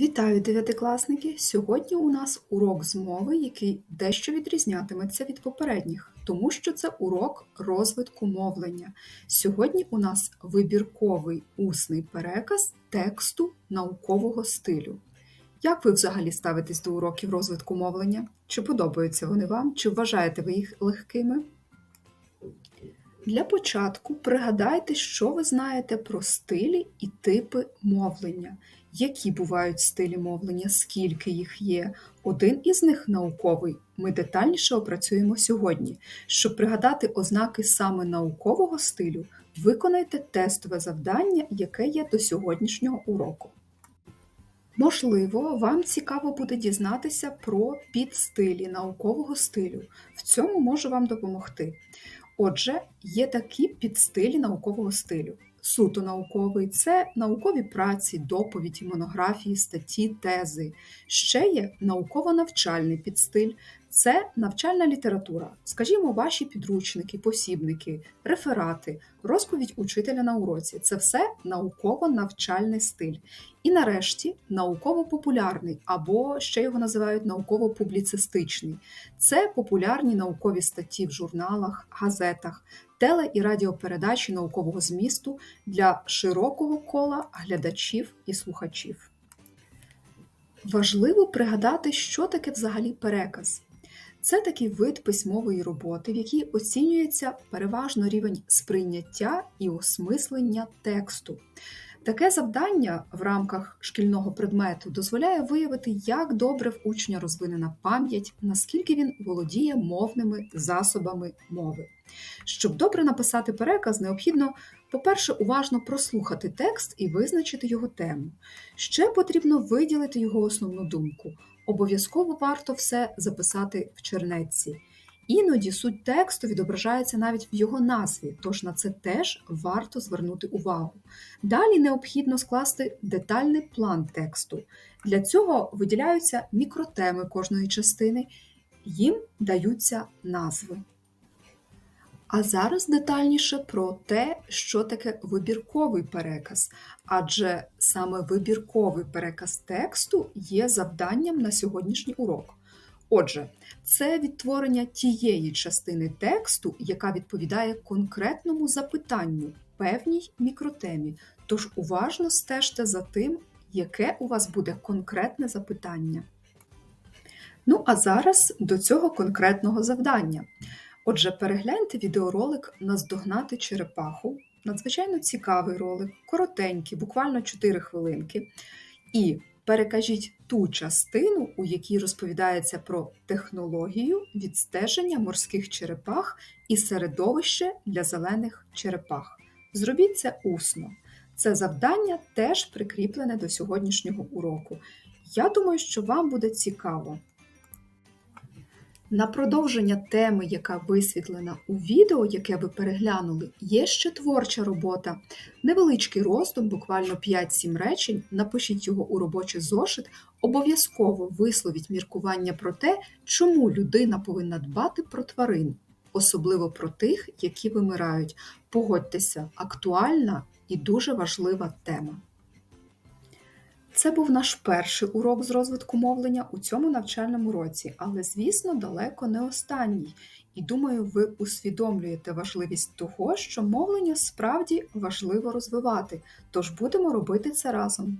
Вітаю дев'ятикласники! Сьогодні у нас урок з мови, який дещо відрізнятиметься від попередніх, тому що це урок розвитку мовлення. Сьогодні у нас вибірковий усний переказ тексту наукового стилю. Як ви взагалі ставитесь до уроків розвитку мовлення? Чи подобаються вони вам, чи вважаєте ви їх легкими? Для початку пригадайте, що ви знаєте про стилі і типи мовлення. Які бувають стилі мовлення, скільки їх є. Один із них науковий. Ми детальніше опрацюємо сьогодні. Щоб пригадати ознаки саме наукового стилю, виконайте тестове завдання, яке є до сьогоднішнього уроку. Можливо, вам цікаво буде дізнатися про підстилі наукового стилю. В цьому можу вам допомогти. Отже, є такі підстилі наукового стилю. Суто науковий це наукові праці, доповіді, монографії, статті, тези. Ще є науково-навчальний підстиль, це навчальна література, скажімо, ваші підручники, посібники, реферати, розповідь учителя на уроці це все науково-навчальний стиль. І нарешті науково-популярний, або ще його називають науково-публіцистичний. Це популярні наукові статті в журналах, газетах, теле- і радіопередачі наукового змісту для широкого кола глядачів і слухачів. Важливо пригадати, що таке взагалі переказ. Це такий вид письмової роботи, в якій оцінюється переважно рівень сприйняття і осмислення тексту. Таке завдання в рамках шкільного предмету дозволяє виявити, як добре в учня розвинена пам'ять, наскільки він володіє мовними засобами мови. Щоб добре написати переказ, необхідно, по-перше, уважно прослухати текст і визначити його тему. Ще потрібно виділити його основну думку. Обов'язково варто все записати в чернетці. Іноді суть тексту відображається навіть в його назві, тож на це теж варто звернути увагу. Далі необхідно скласти детальний план тексту. Для цього виділяються мікротеми кожної частини, їм даються назви. А зараз детальніше про те, що таке вибірковий переказ, адже саме вибірковий переказ тексту є завданням на сьогоднішній урок. Отже, це відтворення тієї частини тексту, яка відповідає конкретному запитанню, певній мікротемі. Тож уважно стежте за тим, яке у вас буде конкретне запитання. Ну, а зараз до цього конкретного завдання. Отже, перегляньте відеоролик Наздогнати черепаху. Надзвичайно цікавий ролик, коротенький, буквально 4 хвилинки. І перекажіть ту частину, у якій розповідається про технологію відстеження морських черепах і середовище для зелених черепах. Зробіть це усно. Це завдання теж прикріплене до сьогоднішнього уроку. Я думаю, що вам буде цікаво. На продовження теми, яка висвітлена у відео, яке ви переглянули, є ще творча робота. Невеличкий роздум, буквально 5-7 речень. Напишіть його у робочий зошит. Обов'язково висловіть міркування про те, чому людина повинна дбати про тварин, особливо про тих, які вимирають. Погодьтеся, актуальна і дуже важлива тема. Це був наш перший урок з розвитку мовлення у цьому навчальному році, але, звісно, далеко не останній. І думаю, ви усвідомлюєте важливість того, що мовлення справді важливо розвивати, тож будемо робити це разом.